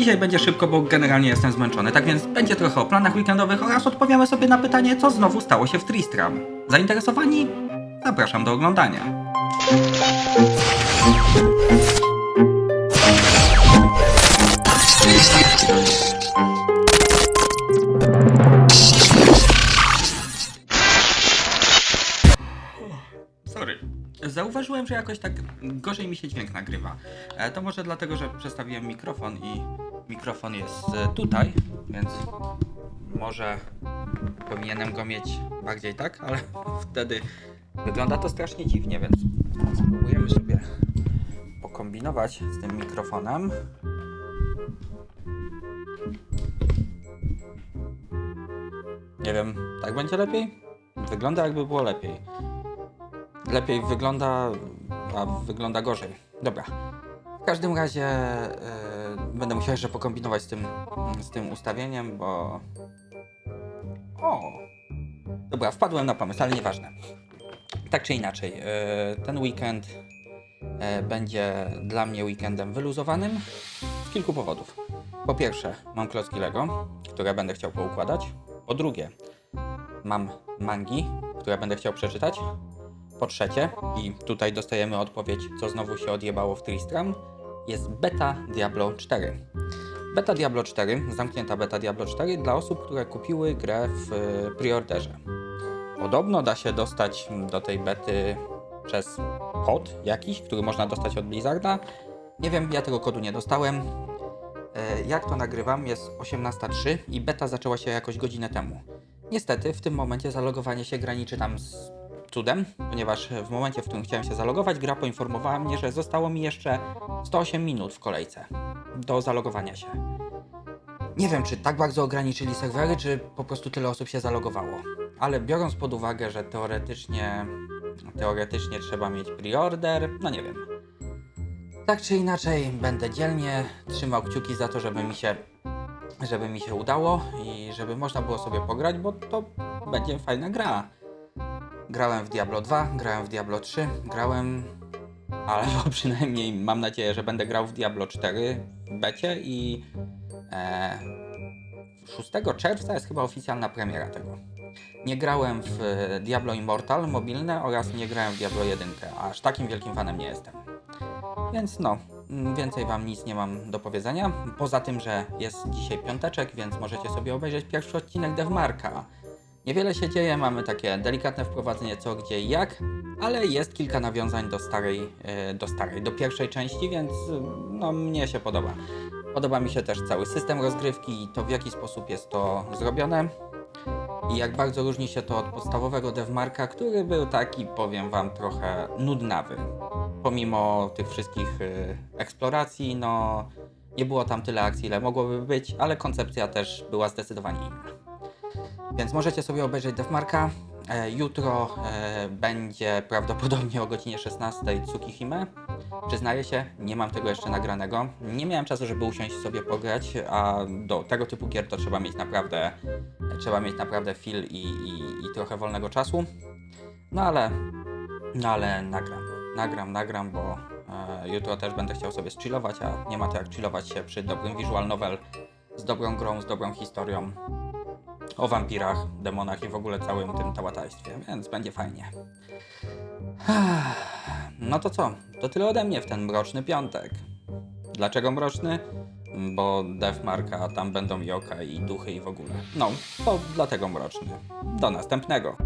Dzisiaj będzie szybko, bo generalnie jestem zmęczony, tak więc będzie trochę o planach weekendowych oraz odpowiemy sobie na pytanie, co znowu stało się w Tristram. Zainteresowani? Zapraszam do oglądania. Sorry. Zauważyłem, że jakoś tak gorzej mi się dźwięk nagrywa. E, to może dlatego, że przestawiłem mikrofon i mikrofon jest e, tutaj, więc może powinienem go mieć bardziej tak, ale wtedy wygląda to strasznie dziwnie, więc spróbujemy sobie pokombinować z tym mikrofonem. Nie wiem, tak będzie lepiej? Wygląda jakby było lepiej lepiej wygląda, a wygląda gorzej. Dobra. W każdym razie e, będę musiał jeszcze pokombinować z tym, z tym ustawieniem, bo. O! Dobra, wpadłem na pomysł, ale nieważne. Tak czy inaczej, e, ten weekend e, będzie dla mnie weekendem wyluzowanym z kilku powodów. Po pierwsze, mam klocki Lego, które będę chciał poukładać. Po drugie, mam mangi, które będę chciał przeczytać. Po trzecie, i tutaj dostajemy odpowiedź, co znowu się odjebało w Tristram, jest beta Diablo 4. Beta Diablo 4, zamknięta beta Diablo 4 dla osób, które kupiły grę w e, preorderze. Podobno da się dostać do tej bety przez kod jakiś, który można dostać od Blizzarda. Nie wiem, ja tego kodu nie dostałem. E, Jak to nagrywam, jest 18.03 i beta zaczęła się jakoś godzinę temu. Niestety, w tym momencie zalogowanie się graniczy tam z cudem, ponieważ w momencie, w którym chciałem się zalogować, gra poinformowała mnie, że zostało mi jeszcze 108 minut w kolejce do zalogowania się. Nie wiem, czy tak bardzo ograniczyli serwery, czy po prostu tyle osób się zalogowało. Ale biorąc pod uwagę, że teoretycznie, teoretycznie trzeba mieć preorder, no nie wiem. Tak czy inaczej, będę dzielnie trzymał kciuki za to, żeby mi się, żeby mi się udało i żeby można było sobie pograć, bo to będzie fajna gra. Grałem w Diablo 2, grałem w Diablo 3, grałem. Albo przynajmniej mam nadzieję, że będę grał w Diablo 4 w becie i. E, 6 czerwca jest chyba oficjalna premiera tego. Nie grałem w Diablo Immortal mobilne oraz nie grałem w Diablo 1, a aż takim wielkim fanem nie jestem. Więc no, więcej wam nic nie mam do powiedzenia. Poza tym, że jest dzisiaj piąteczek, więc możecie sobie obejrzeć pierwszy odcinek Devmarka. Niewiele się dzieje, mamy takie delikatne wprowadzenie co, gdzie i jak, ale jest kilka nawiązań do starej, e, do starej, do pierwszej części, więc e, no mnie się podoba. Podoba mi się też cały system rozgrywki i to w jaki sposób jest to zrobione. I jak bardzo różni się to od podstawowego Devmarka, który był taki, powiem wam, trochę nudnawy. Pomimo tych wszystkich y, eksploracji, no nie było tam tyle akcji, ile mogłoby być, ale koncepcja też była zdecydowanie inna. Więc możecie sobie obejrzeć Devmarka. E, jutro e, będzie prawdopodobnie o godzinie 16 Tsukihime. Przyznaję się, nie mam tego jeszcze nagranego. Nie miałem czasu, żeby usiąść sobie pograć, a do tego typu gier to trzeba mieć naprawdę, trzeba mieć naprawdę feel i, i, i trochę wolnego czasu. No ale, no ale nagram, nagram, nagram, bo e, jutro też będę chciał sobie chillować, a nie ma to jak chillować się przy dobrym visual novel, z dobrą grą, z dobrą historią o wampirach, demonach i w ogóle całym tym tałataństwie, więc będzie fajnie. No to co? To tyle ode mnie w ten mroczny piątek. Dlaczego mroczny? Bo Deathmarka, tam będą joka i duchy i w ogóle. No, to dlatego mroczny. Do następnego.